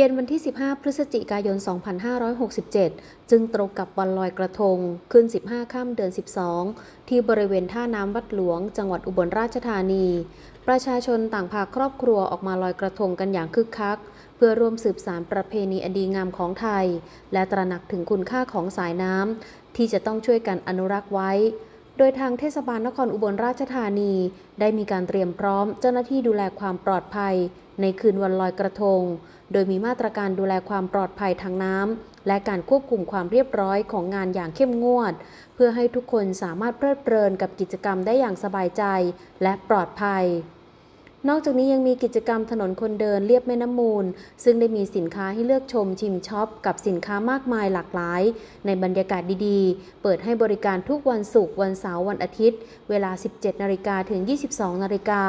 เย็นวันที่ 15 พฤศจิกายน 2567 จึงตรงกับวันลอยกระทง ขึ้น 15 ค่ำเดือน 12 ที่บริเวณท่าน้ำวัดหลวง จังหวัดอุบลราชธานี ประชาชนต่างพาครอบครัวออกมาลอยกระทงกันอย่างคึกคัก เพื่อร่วมสืบสารประเพณีอันดีงามของไทย และตระหนักถึงคุณค่าของสายน้ำที่จะต้องช่วยกันอนุรักษ์ไว้ โดยทางเทศบาลนครอุบลราชธานี ได้มีการเตรียมพร้อมเจ้าหน้าที่ดูแลความปลอดภัย ในคืนวันลอยกระทง โดยมีมาตรการดูแลความปลอดภัยทางน้ำและการควบคุมความเรียบร้อยของงานอย่างเข้มงวด เพื่อให้ทุกคนสามารถเพลิดเพลินกับกิจกรรมได้อย่างสบายใจและปลอดภัย นอกจากนี้ยังมีกิจกรรมถนนคนเดินเรียบแม่น้ำมูล ซึ่งได้มีสินค้าให้เลือกชมชิมช็อป กับสินค้ามากมายหลากหลาย ในบรรยากาศดีๆ เปิดให้บริการทุกวันศุกร์วันเสาร์วันอาทิตย์ เวลา 17 นาฬิกาถึง 22 นาฬิกา